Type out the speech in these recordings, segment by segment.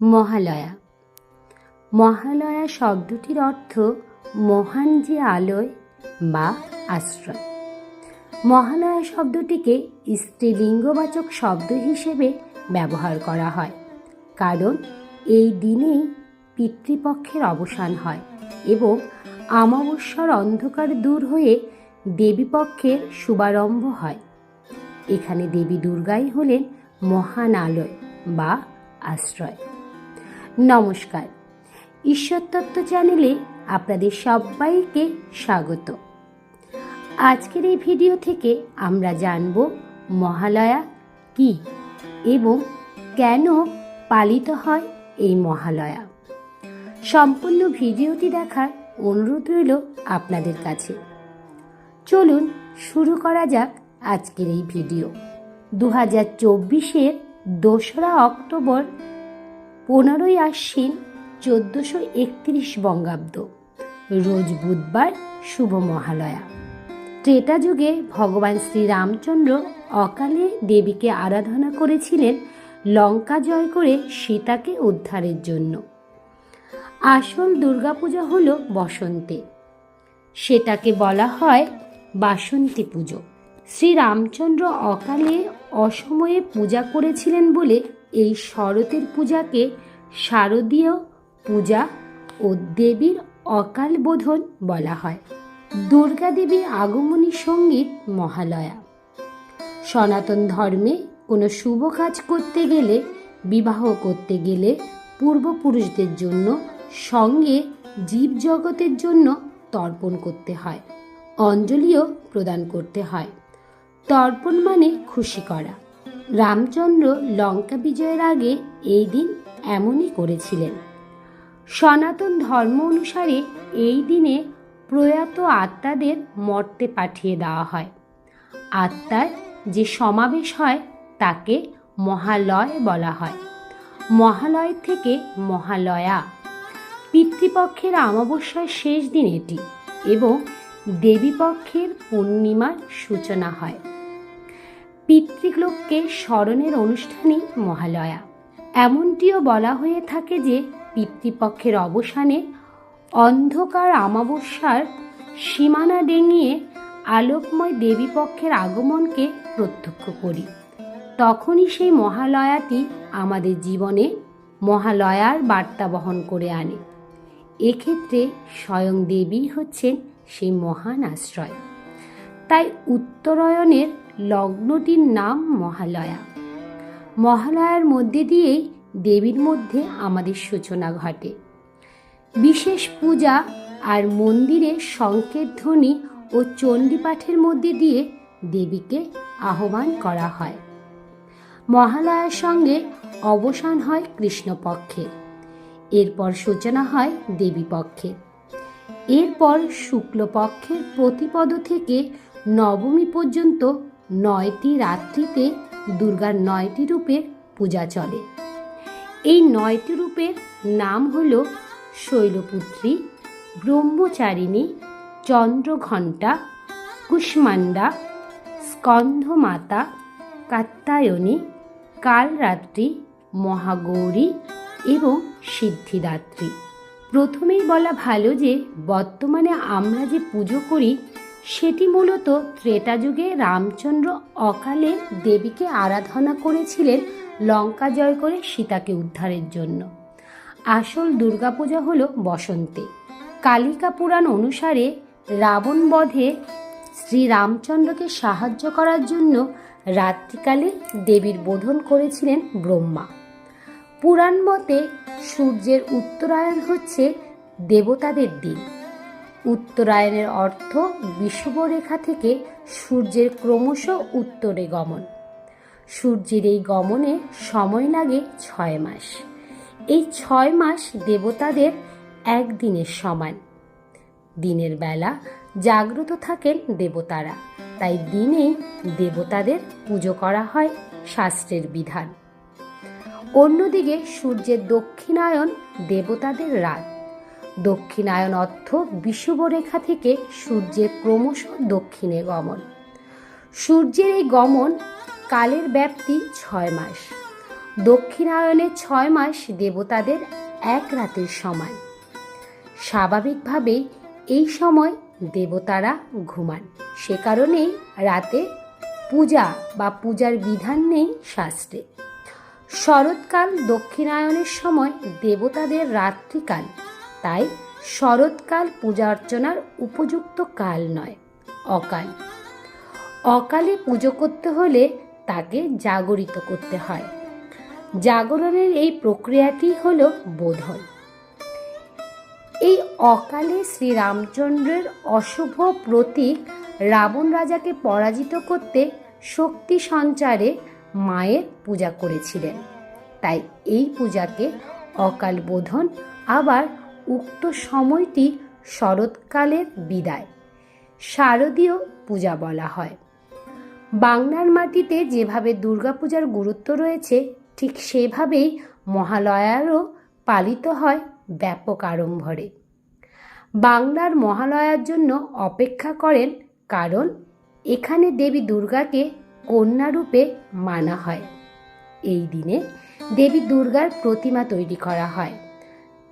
মহালয়া। মহালয়া শব্দটির অর্থ মহান যে আলোয় বা আশ্রয়। মহালয়া শব্দটিকে স্ত্রীলিঙ্গবাচক শব্দ হিসেবে ব্যবহার করা হয়, কারণ এই দিনেই পিতৃপক্ষের অবসান হয় এবং অমাবস্যার অন্ধকার দূর হয়ে দেবীপক্ষের শুভারম্ভ হয়। এখানে দেবী দুর্গাই হলেন মহান আলয় বা আশ্রয়। নমস্কার। ঈশ্বরতত্ত্ব চ্যানেলে আপনাদের সবাইকে স্বাগত। আজকের এই ভিডিও থেকে আমরা জানব মহালয়া কি এবং কেন পালিত হয় এই মহালয়া। সম্পূর্ণ ভিডিওটি দেখার অনুরোধ রইল আপনাদের কাছে। চলুন শুরু করা যাক আজকের এই ভিডিও। দু হাজার চব্বিশের দোসরা অক্টোবর পনেরোই আশ্বিন চোদ্দোশো একত্রিশ বঙ্গাব্দ, রোজ বুধবার শুভ মহালয়া। ত্রেতা যুগে ভগবান শ্রীরামচন্দ্র অকালে দেবীকে আরাধনা করেছিলেন লঙ্কা জয় করে সীতাকে উদ্ধারের জন্য। আসল দুর্গাপূজা হল বসন্তে। সেটাকে বলা হয় বাসন্তী পুজো। শ্রীরামচন্দ্র অকালে অসময়ে পূজা করেছিলেন বলে এই শরতের পূজাকে শারদীয় পূজা ও দেবীর অকাল বোধন বলা হয়। দুর্গা দেবীর আগমনী সংগীত মহালয়া। সনাতন ধর্মে কোনো শুভ কাজ করতে গেলে, বিবাহ করতে গেলে পূর্বপুরুষদের জন্য সঙ্গে জীবজগতের জন্য তর্পণ করতে হয়, অঞ্জলিও প্রদান করতে হয়। তর্পণ মানে খুশি করা। রামচন্দ্র লঙ্কা বিজয়ের আগে এই দিন এমনই করেছিলেন। সনাতন ধর্ম অনুসারে এই দিনে প্রয়াত আত্মাদের মর্তে পাঠিয়ে দেওয়া হয়। আত্মার যে সমাবেশ হয় তাকে মহালয় বলা হয়। মহালয় থেকে মহালয়া। পিতৃপক্ষের অমাবস্যার শেষ দিন এটি এবং দেবীপক্ষের পূর্ণিমার সূচনা হয়। পিতৃলোককে স্মরণের অনুষ্ঠানই মহালয়া। এমনটিও বলা হয়ে থাকে যে, পিতৃপক্ষের অবসানে অন্ধকার আমাবস্যার সীমানা ডেঙিয়ে আলোকময় দেবীপক্ষের আগমনকে প্রত্যক্ষ করি। তখনই সেই মহালয়াটি আমাদের জীবনে মহালয়ার বার্তা বহন করে আনে। এক্ষেত্রে স্বয়ং দেবী হচ্ছেন সেই মহান আশ্রয়। তাই উত্তরায়ণের লগ্নটির নাম মহালয়া। মহালয়ার মধ্যে দিয়েই দেবীর মধ্যে আমাদের সূচনা ঘটে। বিশেষ পূজা আর মন্দিরে সংকেত ধ্বনি ও চণ্ডীপাঠের মধ্যে দিয়ে দেবীকে আহ্বান করা হয়। মহালয়ার সঙ্গে অবসান হয় কৃষ্ণপক্ষে। এরপর সূচনা হয় দেবীপক্ষে। এরপর শুক্লপক্ষের প্রতিপদ থেকে নবমী পর্যন্ত নয়টি রাত্রিতে দুর্গার নয়টি রূপের পূজা চলে। এই নয়টি রূপের নাম হল শৈলপুত্রী, ব্রহ্মচারিণী, চন্দ্রঘণ্টা কুষ্মান্ডা স্কন্ধমাতা কাত্তায়নী কালরাত্রি, মহাগৌরী এবং সিদ্ধিদাত্রী। প্রথমেই বলা ভালো যে, বর্তমানে আমরা যে পুজো করি, সেটি মূলত ত্রেতা যুগে রামচন্দ্র অকালে দেবীকে আরাধনা করেছিলেন লঙ্কা জয় করে সীতাকে উদ্ধারের জন্য। আসল দুর্গাপূজা হল বসন্তে। কালিকা পুরাণ অনুসারে রাবণ বধে শ্রীরামচন্দ্রকে সাহায্য করার জন্য রাত্রিকালে দেবীর বোধন করেছিলেন ব্রহ্মা। পুরাণ মতে সূর্যের উত্তরায়ণ হচ্ছে দেবতাদের দিন। উত্তরায়ণের অর্থ বিষুবরেখা থেকে সূর্যের ক্রমশ উত্তরে গমন। সূর্যের এই গমনে সময় লাগে ছয় মাস। এই ছয় মাস দেবতাদের একদিনের সমান। দিনের বেলা জাগ্রত থাকেন দেবতারা, তাই দিনেই দেবতাদের পুজো করা হয় শাস্ত্রের বিধান। অন্যদিকে সূর্যের দক্ষিণায়ন দেবতাদের রাত দক্ষিণায়ন অর্থ বিষুবরেখা থেকে সূর্যের ক্রমশ দক্ষিণে গমন। সূর্যের এই গমন কালের ব্যাপ্তি ছয় মাস। দক্ষিণায়নের ছয় মাস দেবতাদের এক রাতের সমান স্বাভাবিকভাবেই এই সময় দেবতারা ঘুমান। সে কারণেই রাতে পূজা বা পূজার বিধান নেই শাস্ত্রে। শরৎকাল দক্ষিণায়নের সময় দেবতাদের রাত্রিকাল। তাই শরৎকাল পূজা অর্চনার উপযুক্ত কাল নয়, অকাল। অকালে পুজো করতে হলে তাকে জাগরিত করতে হয়। জাগরণের এই প্রক্রিয়াটি হল বোধন এই অকালে শ্রীরামচন্দ্রের অশুভ প্রতীক রাবণ রাজাকে পরাজিত করতে শক্তি সঞ্চারে মায়ের পূজা করেছিলেন। তাই এই পূজাকে অকাল বোধন, আবার উক্ত সময়টি শরৎকালের বিদায়। শারদীয় পূজা বলা হয়। বাংলার মাটিতে যেভাবে দুর্গাপূজার গুরুত্ব রয়েছে, ঠিক সেভাবেই মহালয়ারও পালিত হয় ব্যাপক আড়ম্বরে। বাংলার মহালয়ার জন্য অপেক্ষা করেন কারণ, এখানে দেবী দুর্গাকে কন্যারূপে মানা হয়। এই দিনে দেবী দুর্গার প্রতিমা তৈরি করা হয়।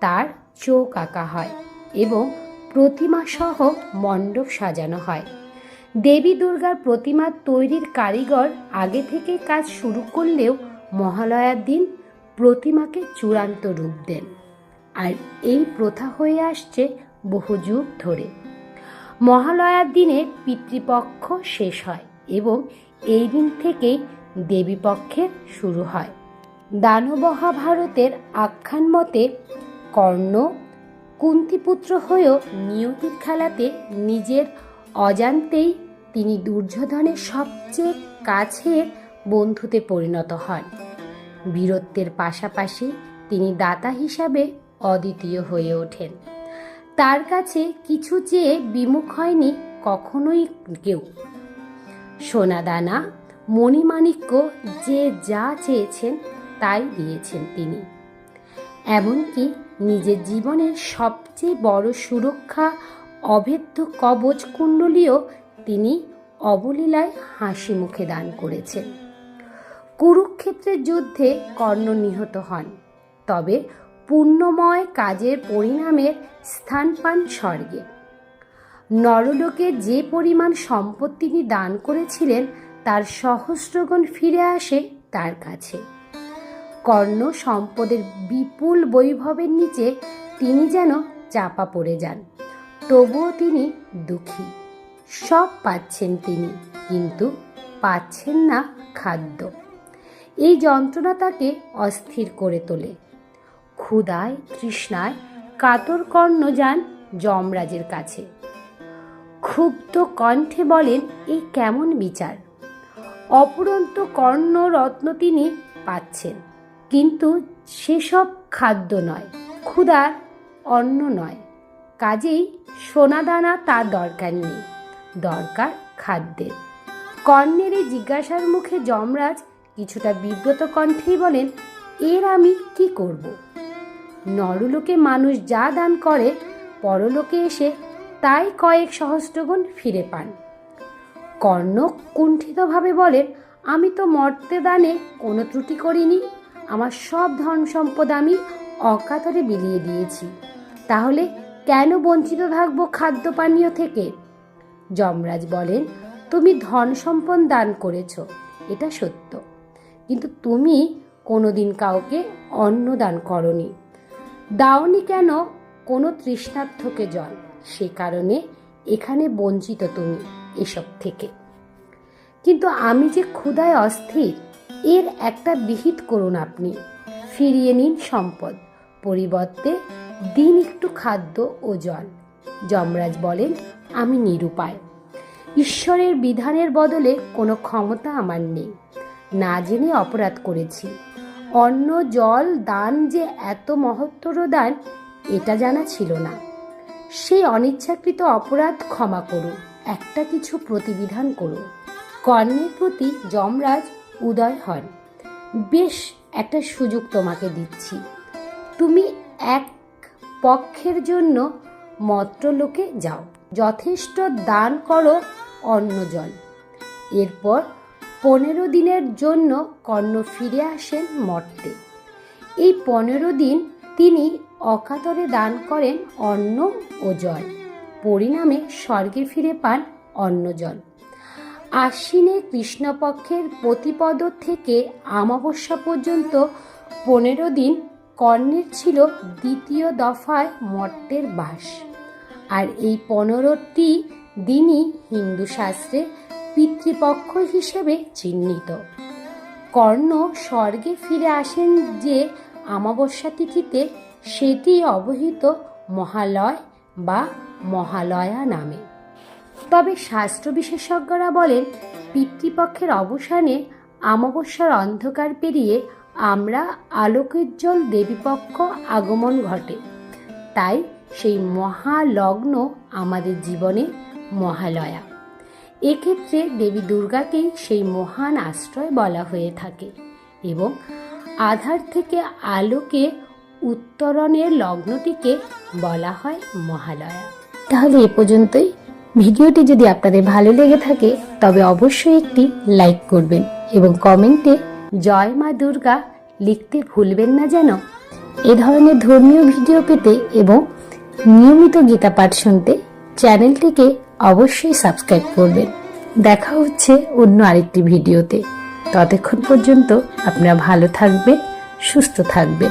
তার চোখ আঁকা হয় এবং প্রতিমা সহ মণ্ডপ সাজানো হয়। দেবী দুর্গার প্রতিমা তৈরির কারিগর আগে থেকে কাজ শুরু করলেও মহালয়ার দিন প্রতিমাকে চূড়ান্ত রূপ দেন। আর এই প্রথা হয়ে আসছে বহু যুগ ধরে। মহালয়ার দিনে পিতৃপক্ষ শেষ হয় এবং এই দিন থেকেই দেবীপক্ষের শুরু হয়। দানবহা ভারতের আখ্যান মতে কর্ণ কুন্তিপুত্র হয়েও নিয়তির খেলাতে নিজের অজান্তেই তিনি দুর্যোধনের সবচেয়ে কাছের বন্ধুতে পরিণত হন। বীরত্বের পাশাপাশি তিনি দাতা হিসাবে অদ্বিতীয় হয়ে ওঠেন। তার কাছে কিছু চেয়ে বিমুখ হয়নি কখনোই কেউ। সোনাদানা, মণিমাণিক্য যে যা চেয়েছেন তাই দিয়েছেন তিনি। এমনকি নিজের জীবনের সবচেয়ে বড় সুরক্ষা অভেদ্য কবচ কুণ্ডলীও তিনি অবলীলায় হাসি মুখে দান করেছেন। কুরুক্ষেত্রের যুদ্ধে কর্ণ নিহত হন, তবে পুণ্যময় কাজের পরিণামের স্থান পান স্বর্গে। নরলোকে যে পরিমাণ সম্পদ তিনি দান করেছিলেন, তার সহস্রগণ ফিরে আসে তার কাছে। কর্ণ সম্পদের বিপুল বৈভবের নিচে তিনি যেন চাপা পড়ে যান, তবুও তিনি দুঃখী। সব পাচ্ছেন তিনি, কিন্তু পাচ্ছেন না খাদ্য। এই যন্ত্রণা তাকে অস্থির করে তোলে। ক্ষুধায় তৃষ্ণায় কাতর কর্ণ যান যমরাজের কাছে। ক্ষুব্ধ কণ্ঠে বলেন এই কেমন বিচার? অপুরন্ত কর্ণ রত্ন তিনি পাচ্ছেন। কিন্তু সেসব খাদ্য নয় ক্ষুধার অন্ন নয়। কাজেই সোনাদানা তার দরকার নেই, দরকার খাদ্যের। কর্ণের এই জিজ্ঞাসার মুখে যমরাজ কিছুটা বিব্রত কণ্ঠেই বলেন, এর আমি কি করব? নরলোকে মানুষ যা দান করে, পরলোকে এসে তাই কয়েক সহস্রগুণ ফিরে পান। কর্ণ কুণ্ঠিতভাবে বলেন, আমি তো মর্তে দানে কোনো ত্রুটি করিনি, আমার সব ধন সম্পদ আমি অকাতরে বিলিয়ে দিয়েছি। তাহলে কেন বঞ্চিত থাকব খাদ্য পানীয় থেকে? যমরাজ বলেন, তুমি ধন সম্পদ দান করেছ, এটা সত্য। কিন্তু তুমি কোনোদিন কাউকে অন্ন দান করনি। দাওনি কেন কোনো তৃষ্ণার্থকে জল? সে কারণে এখানে বঞ্চিত তুমি এসব থেকে। কিন্তু আমি যে ক্ষুধায় অস্থির, এর একটা বিহিত করুন আপনি। ফিরিয়ে নিন সম্পদ, পরিবর্তে দিন একটু খাদ্য ও জল। যমরাজ বলেন, আমি নিরুপায়। ঈশ্বরের বিধানের বদলে কোনো ক্ষমতা আমার নেই। না জেনে অপরাধ করেছি। অন্ন, জল, দান যে এত মহত্তর দান, এটা জানা ছিল না। সেই অনিচ্ছাকৃত অপরাধ ক্ষমা করো, একটা কিছু প্রতিবিধান করুন কর্ণের প্রতি যমরাজ উদয় হন। বেশ, একটা সুযোগ তোমাকে দিচ্ছি। তুমি এক পক্ষের জন্য মত্রলোকে যাও। যথেষ্ট দান করো অন্ন জল এরপর পনেরো দিনের জন্য কর্ণ ফিরে আসেন মর্তে এই পনেরো দিন তিনি অকাতরে দান করেন অন্ন ও জল। পরিণামে স্বর্গে ফিরে পান অন্ন জল। আশ্বিনে কৃষ্ণপক্ষের প্রতিপদ থেকে আমাবস্যা পর্যন্ত পনেরো দিন কর্ণের ছিল দ্বিতীয় দফায় মর্তের বাস। আর এই পনেরোটি দিনই হিন্দু শাস্ত্রে পিতৃপক্ষ হিসেবে চিহ্নিত। কর্ণ স্বর্গে ফিরে আসেন যে আমাবস্যা তিথিতে সেটি অবহিত মহালয় বা মহালয়া নামে। তবে শাস্ত্র বিশেষজ্ঞরা বলেন, পিতৃপক্ষের অবসানে অমাবস্যার অন্ধকার পেরিয়ে আমরা আলোকোজ্জ্বল দেবীপক্ষ আগমন ঘটে। তাই সেই মহালগ্ন আমাদের জীবনে মহালয়া। এক্ষেত্রে দেবী দুর্গাকেই সেই মহান আশ্রয় বলা হয়ে থাকে এবং আধার থেকে আলোকে উত্তরণের লগ্নটিকে বলা হয় মহালয়া। তাহলে এ পর্যন্তই। ভিডিওটি যদি আপনাদের ভালো লেগে থাকে, তবে অবশ্যই একটি লাইক করবেন এবং কমেন্টে জয় মা দুর্গা লিখতে ভুলবেন না যেন। এ ধরনের ধর্মীয় ভিডিও পেতে এবং নিয়মিত গীতা পাঠ শুনতে চ্যানেলটিকে অবশ্যই সাবস্ক্রাইব করবেন। দেখা হচ্ছে অন্য আরেকটি ভিডিওতে। ততক্ষণ পর্যন্ত আপনারা ভালো থাকবেন, সুস্থ থাকবেন।